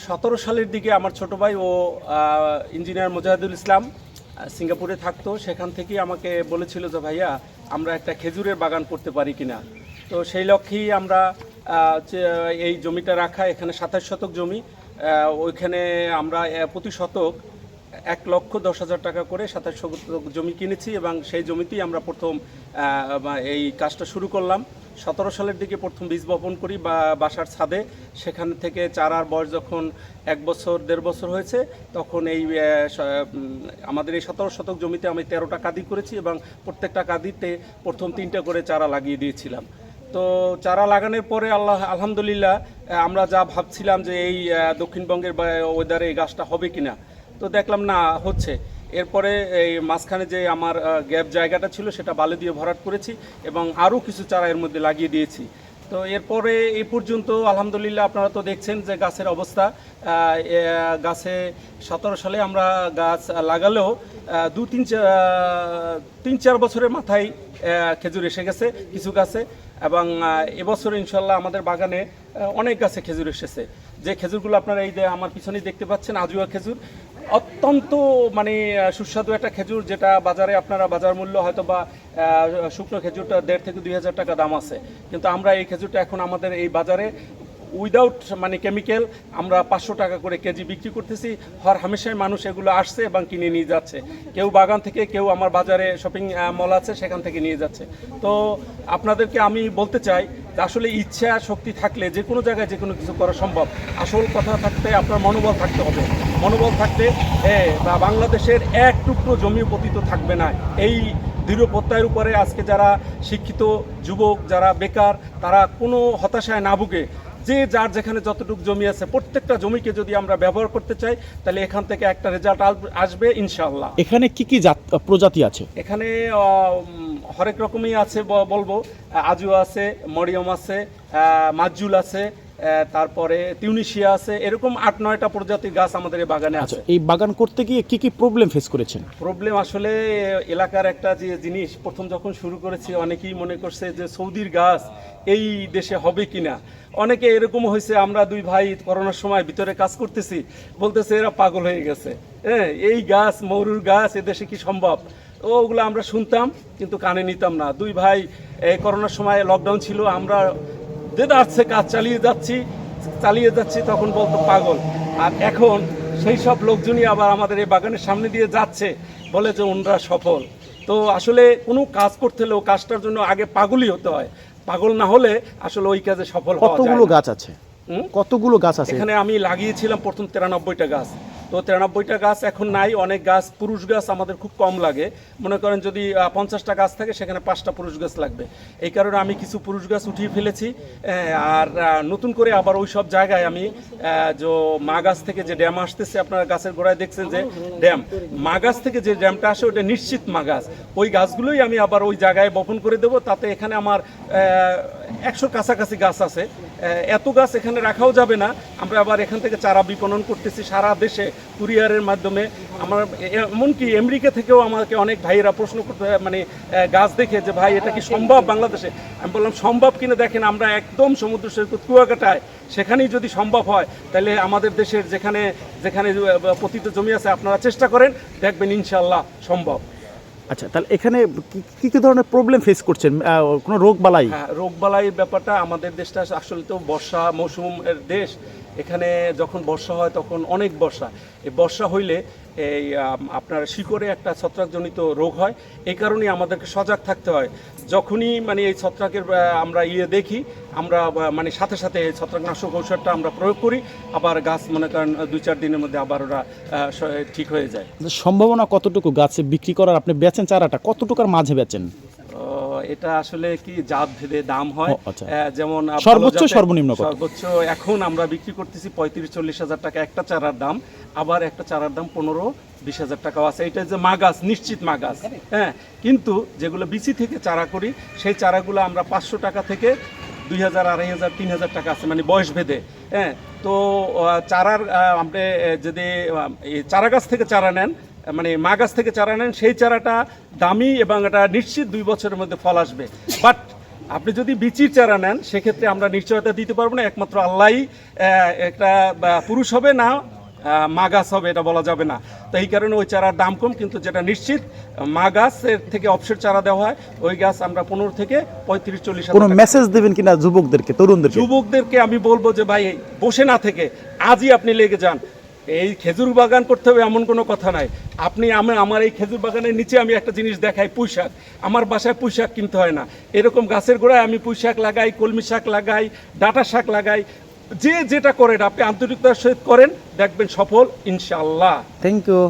সতেরো সালের দিকে আমার ছোট ভাই ও ইঞ্জিনিয়ার মুজাহিদুল ইসলাম সিঙ্গাপুরে থাকতো। সেখান থেকেই আমাকে বলেছিল যে, ভাইয়া, আমরা একটা খেজুরের বাগান করতে পারি কিনা? তো সেই লক্ষ্যেই আমরা এই জমিটা রাখা, এখানে সাতাশ শতক জমি ওইখানে আমরা প্রতি শতক এক লক্ষ দশ হাজার টাকা করে সাতাশ শতক জমি কিনেছি এবং সেই জমিতেই আমরা প্রথম এই কাজটা শুরু করলাম। সতেরো সালের দিকে প্রথম বীজ বপন করি বা বাসার ছাদে, সেখান থেকে চারার বয়স যখন এক বছর, দেড় বছর হয়েছে, তখন এই আমাদের এই সতেরো শতক জমিতে আমি তেরোটা কাদি করেছি এবং প্রত্যেকটা কাদিতে প্রথম তিনটা করে চারা লাগিয়ে দিয়েছিলাম। তো চারা লাগানোর পরে আল্লাহ, আলহামদুলিল্লাহ আমরা যা ভাবছিলাম যে এই দক্ষিণবঙ্গের ওয়েদারে এই গাছটা হবে কিনা, তো দেখলাম না, হচ্ছে। এরপরে এই মাঝখানে যে আমার গ্যাপ জায়গাটা ছিল, সেটা বালি দিয়ে ভরাট করেছি এবং আরও কিছু চারা এর মধ্যে লাগিয়ে দিয়েছি। তো এরপরে এই পর্যন্ত আলহামদুলিল্লাহ আপনারা তো দেখছেন যে গাছের অবস্থা। গাছে সতেরো সালে আমরা গাছ লাগালেও দু, তিন তিন, চার বছরের মাথায় খেজুর এসে গেছে কিছু গাছে এবং এবছর ইনশাল্লাহ আমাদের বাগানে অনেক গাছে খেজুর এসেছে। যে খেজুরগুলো আপনারা এই যে আমার পিছনেই দেখতে পাচ্ছেন, আজুয়া খেজুর অত্যন্ত মানে সুস্বাদু একটা খেজুর যেটা বাজারে আপনারা বাজার মূল্য হয়তো বা শুকনো খেজুরটা দেড় থেকে দুই হাজার টাকা দাম আছে। কিন্তু আমরা এই খেজুরটা এখন আমাদের এই বাজারে উইদাউট মানে কেমিক্যাল আমরা পাঁচশো টাকা করে কেজি বিক্রি করতেছি। হর হামেশাই মানুষ এগুলো আসছে এবং কিনে নিয়ে যাচ্ছে। কেউ বাগান থেকে, কেউ আমার বাজারে শপিং মল আছে, সেখান থেকে নিয়ে যাচ্ছে। তো আপনাদেরকে আমি বলতে চাই, যে আসলে ইচ্ছা, শক্তি থাকলে যে কোনো জায়গায় যে কোনো কিছু করা সম্ভব। আসল কথা থাকতে আপনার মনোবল থাকতে হবে। মনোবল থাকতে বা বাংলাদেশের এক টুকরো জমি পতিত থাকবে না। এই দৃঢ় প্রত্যয়ের উপরে আজকে যারা শিক্ষিত যুবক যারা বেকার তারা কোনো হতাশায় না ভুগে যে যার যেখানে যতটুকু জমি আছে প্রত্যেকটা জমিকে যদি আমরা ব্যবহার করতে চাই তাহলে এখান থেকে একটা রেজাল্ট আসবে ইনশাআল্লাহ। এখানে কি কি জাত প্রজাতি আছে? এখানে হরেক রকমই আছে বলব। আজু আছে মরিয়ম আছে মাজুল আছে তারপরে তিউনিশিয়া আছে এরকম আট নয়টা প্রজাতির গাছ আমাদের এই বাগানে আচ্ছা আছে। এই বাগান করতে গিয়ে কি কি প্রবলেম ফেস করেছেন? প্রবলেম আসলে এলাকার একটা যে জিনিস প্রথম যখন শুরু করেছি অনেকেই মনে করছে যে সৌদির গাছ এই দেশে হবে কিনা। অনেকে এরকম হয়েছে আমরা দুই ভাই করোনার সময় ভিতরে কাজ করতেছি বলতেছে এরা পাগল হয়ে গেছে। হ্যাঁ এই গাছ মরুর গাছ এদেশে কি সম্ভব? ওগুলো আমরা শুনতাম কিন্তু কানে নিতাম না। দুই ভাই এই করোনার সময় লকডাউন ছিল আমরা যাচ্ছে কাজ চালিয়ে যাচ্ছি চালিয়ে যাচ্ছি তখন বলতো পাগল। আর এখন সেই সব লোকজনই আবার আমাদের এই বাগানের সামনে দিয়ে যাচ্ছে বলে যে ওনরা সফল। তো আসলে কোনো কাজ করতে হলেও কাজটার জন্য আগে পাগলই হতে হয়। পাগল না হলে আসলে ওই কাজে সফল হওয়া যায় কতগুলো গাছ আছে? কতগুলো গাছ আছে? এখানে আমি লাগিয়েছিলাম প্রথম তিরানব্বইটা গাছ। তো তিরানব্বইটা গাছ এখন নাই, অনেক গাছ, পুরুষ গাছ আমাদের খুব কম লাগে। মনে করেন যদি পঞ্চাশটা গাছ থাকে, সেখানে পাঁচটা পুরুষ গাছ লাগবে। এই কারণে আমি কিছু পুরুষ গাছ উঠিয়ে ফেলেছি আর নতুন করে আবার ওই সব জায়গায় আমি যে মা গাছ থেকে যে ড্যাম আসতেছে, আপনারা গাছের গোড়ায় দেখছেন যে ড্যাম। মা গাছ থেকে যে ড্যামটা আসে ওটা নিশ্চিত মা গাছ। ওই গাছগুলোই আমি আবার ওই জায়গায় বপন করে দেবো, তাতে এখানে আমার একশোর কাছাকাছি গাছ আছে। এত গাছ এখানে রাখাও যাবে না। আমরা আবার এখান থেকে চারা বিপণন করতেছি সারা দেশে কুরিয়ারের মাধ্যমে। আমার এমনকি আমেরিকা থেকেও আমাকে অনেক ভাইয়েরা প্রশ্ন করতে মানে গাছ দেখে যে ভাই এটা কি সম্ভব বাংলাদেশে? আমি বললাম সম্ভব কিনা দেখেন আমরা একদম সমুদ্র সৈকত কুয়াকাটায়। সেখানেই যদি সম্ভব হয় তাহলে আমাদের দেশের যেখানে যেখানে পতিত জমি আছে আপনারা চেষ্টা করেন দেখবেন ইনশাল্লাহ সম্ভব। আচ্ছা তাহলে এখানে কি- কি ধরনের প্রবলেম ফেস করছেন? কোনো রোগ বালাই হ্যাঁ বালাই ব্যাপারটা আমাদের দেশটা আসলে তো বর্ষা মৌসুমের দেশ। এখানে যখন বর্ষা হয় তখন অনেক বর্ষা। এই বর্ষা হইলে এই আপনার শিকড়ে একটা ছত্রাকজনিত রোগ হয়। এই কারণেই আমাদেরকে সজাগ থাকতে হয়। যখনই মানে এই ছত্রাকের আমরা ইয়ে দেখি, আমরা মানে সাথে সাথে এই ছত্রাকনাশক ঔষধটা আমরা প্রয়োগ করি। আবার গাছ মনে করেন দুই চার দিনের মধ্যে আবার ওরা ঠিক হয়ে যায়। সম্ভাবনা কতটুকু গাছে বিক্রি করার? আপনি বেচেন চারাটা, কতটুকার মাঝে বেচেন? এটা আসলে কি জাত ভেদে দাম হয় আচ্ছা। যেমন সর্বোচ্চ, সর্বনিম্ন? সর্বোচ্চ এখন আমরা বিক্রি করতেছি পঁয়ত্রিশ চল্লিশ হাজার টাকা একটা চারার দাম আবার একটা চারার দাম পনেরো বিশ হাজার টাকাও আছে এটা যে মাগাছ নিশ্চিত মাগাছ হ্যাঁ কিন্তু যেগুলো বিচি থেকে চারা করি সেই চারাগুলো আমরা পাঁচশো টাকা থেকে দুই হাজার আড়াই হাজার তিন হাজার টাকা আছে মানে বয়স ভেদে হ্যাঁ তো চারার আপনি যদি চারা গাছ থেকে চারা নেন মানে মা গাছ থেকে চারা নেন সেই চারাটা দামি এবং এটা নিশ্চিত দুই বছরের মধ্যে ফল আসবে। বাট আপনি যদি বিচির চারা নেন সেক্ষেত্রে আমরা নিশ্চয়তা দিতে পারব না একমাত্র আল্লাহই আহ, একটা পুরুষ হবে না আহ, মা গাছ হবে এটা বলা যাবে না। তো এই কারণে ওই চারার দাম কম কিন্তু যেটা নিশ্চিত মা গাছের থেকে অপসের চারা দেওয়া হয় ওই গাছ আমরা পনেরো থেকে পঁয়ত্রিশ চল্লিশ কোনো মেসেজ দেবেন কিনা যুবকদেরকে তরুণদের যুবকদেরকে আমি বলব যে ভাই বসে না থেকে আজই আপনি লেগে যান। এই খেজুর বাগান করতে হবে এমন কোনো কথা নাই। আপনি আমি আমার এই খেজুর বাগানের নিচে আমি একটা জিনিস দেখাই, পুঁই শাক। আমার বাসায় পুঁই শাক কিনতে হয় না। এরকম গাছের গোড়ায় আমি পুঁই শাক লাগাই, কলমি শাক লাগাই, ডাটা শাক লাগাই। যে যেটা করেন, আপনি আন্তরিকতার সহিত করেন, দেখবেন সফল ইনশাল্লাহ থ্যাংক ইউ